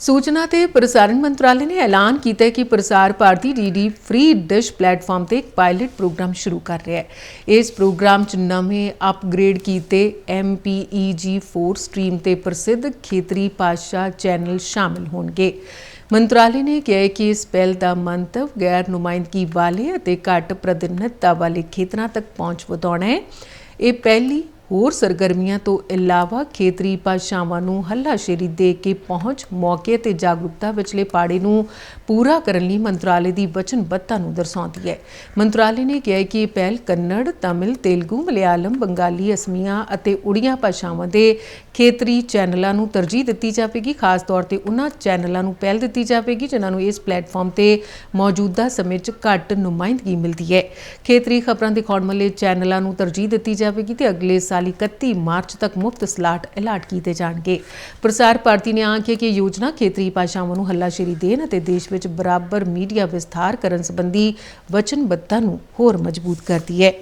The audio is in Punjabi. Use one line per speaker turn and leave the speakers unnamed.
ਸੂਚਨਾ ਤੇ ਪ੍ਰਸਾਰਣ ਮੰਤਰਾਲੇ ਨੇ ਐਲਾਨ ਕੀਤਾ ਹੈ ਕਿ Prasar Bharati DD free dish platform ਤੇ ਇੱਕ ਪਾਇਲਟ ਪ੍ਰੋਗਰਾਮ ਸ਼ੁਰੂ ਕਰ ਰਿਹਾ ਹੈ। ਇਸ ਪ੍ਰੋਗਰਾਮ 'ਚ ਨਵੇਂ ਅਪਗ੍ਰੇਡ ਕੀਤੇ MPEG4 ਸਟ੍ਰੀਮ ਤੇ ਪ੍ਰਸਿੱਧ ਖੇਤਰੀ ਭਾਸ਼ਾ ਚੈਨਲ ਸ਼ਾਮਲ ਹੋਣਗੇ। ਮੰਤਰਾਲੇ ਨੇ ਕਿਹਾ ਹੈ ਕਿ ਇਸ ਪਹਿਲ ਦਾ ਮੰਤਵ ਗੈਰ ਨੁਮਾਇੰਦਗੀ ਵਾਲੇ ਅਤੇ ਘੱਟ ਪ੍ਰਤੀਨਿਧਤਾ ਵਾਲੇ ਖੇਤਰਾਂ ਤੱਕ ਪਹੁੰਚ ਵਧਾਉਣਾ ਹੈ। ਇਹ ਪਹਿਲੀ ਹੋਰ ਸਰਗਰਮੀਆਂ ਤੋਂ ਇਲਾਵਾ ਖੇਤਰੀ ਭਾਸ਼ਾਵਾਂ ਨੂੰ ਹੱਲਾਸ਼ੇਰੀ ਦੇ ਕੇ ਪਹੁੰਚ ਮੌਕੇ ਤੇ ਜਾਗਰੂਕਤਾ ਵਿਚਲੇ ਪਾੜੇ ਨੂੰ ਪੂਰਾ ਕਰਨ ਲਈ ਮੰਤਰਾਲੇ ਦੀ ਵਚਨਬੱਧਤਾ ਨੂੰ ਦਰਸਾਉਂਦੀ ਹੈ। ਮੰਤਰਾਲੇ ਨੇ ਕਿਹਾ ਕਿ ਇਹ ਪਹਿਲ ਕੰਨੜ, ਤਾਮਿਲ ਤੇਲਗੂ, ਮਲਿਆਲਮ, ਬੰਗਾਲੀ, ਅਸਮੀਆ ਅਤੇ ਉੜੀਆ ਭਾਸ਼ਾਵਾਂ ਦੇ ਖੇਤਰੀ ਚੈਨਲਾਂ ਨੂੰ ਤਰਜੀਹ ਦਿੱਤੀ ਜਾਵੇਗੀ। ਖਾਸ ਤੌਰ ਤੇ ਉਹਨਾਂ ਚੈਨਲਾਂ ਨੂੰ ਪਹਿਲ ਦਿੱਤੀ ਜਾਵੇਗੀ ਜਿਨ੍ਹਾਂ ਨੂੰ ਇਸ ਪਲੇਟਫਾਰਮ ਤੇ ਮੌਜੂਦਾ ਸਮੇਂ 'ਚ ਘੱਟ ਨੁਮਾਇੰਦਗੀ ਮਿਲਦੀ ਹੈ। ਖੇਤਰੀ ਖਬਰਾਂ ਦਿਖਾਉਣ ਵਾਲੇ ਚੈਨਲਾਂ ਨੂੰ ਤਰਜੀਹ ਦਿੱਤੀ ਜਾਵੇਗੀ ਤੇ ਅਗਲੇ ਸਾਲ 31 ਮਾਰਚ ਤੱਕ ਮੁਫਤ ਸਲਾਟ ਅਲਾਟ ਕੀਤੇ ਜਾਣਗੇ। ਪ੍ਰਸਾਰ ਭਾਰਤੀ ਨੇ ਆਖਿਆ ਕਿ ਯੋਜਨਾ ਖੇਤਰੀ ਭਾਸ਼ਾਵਾਂ ਨੂੰ ਹੱਲਾਸ਼ੇਰੀ ਦੇਣ ਅਤੇ ਦੇਸ਼ ਵਿੱਚ ਬਰਾਬਰ ਮੀਡੀਆ ਵਿਸਥਾਰ ਕਰਨ ਸੰਬੰਧੀ ਵਚਨਬੱਧਤਾ ਨੂੰ ਹੋਰ ਮਜ਼ਬੂਤ ਕਰਦੀ ਹੈ।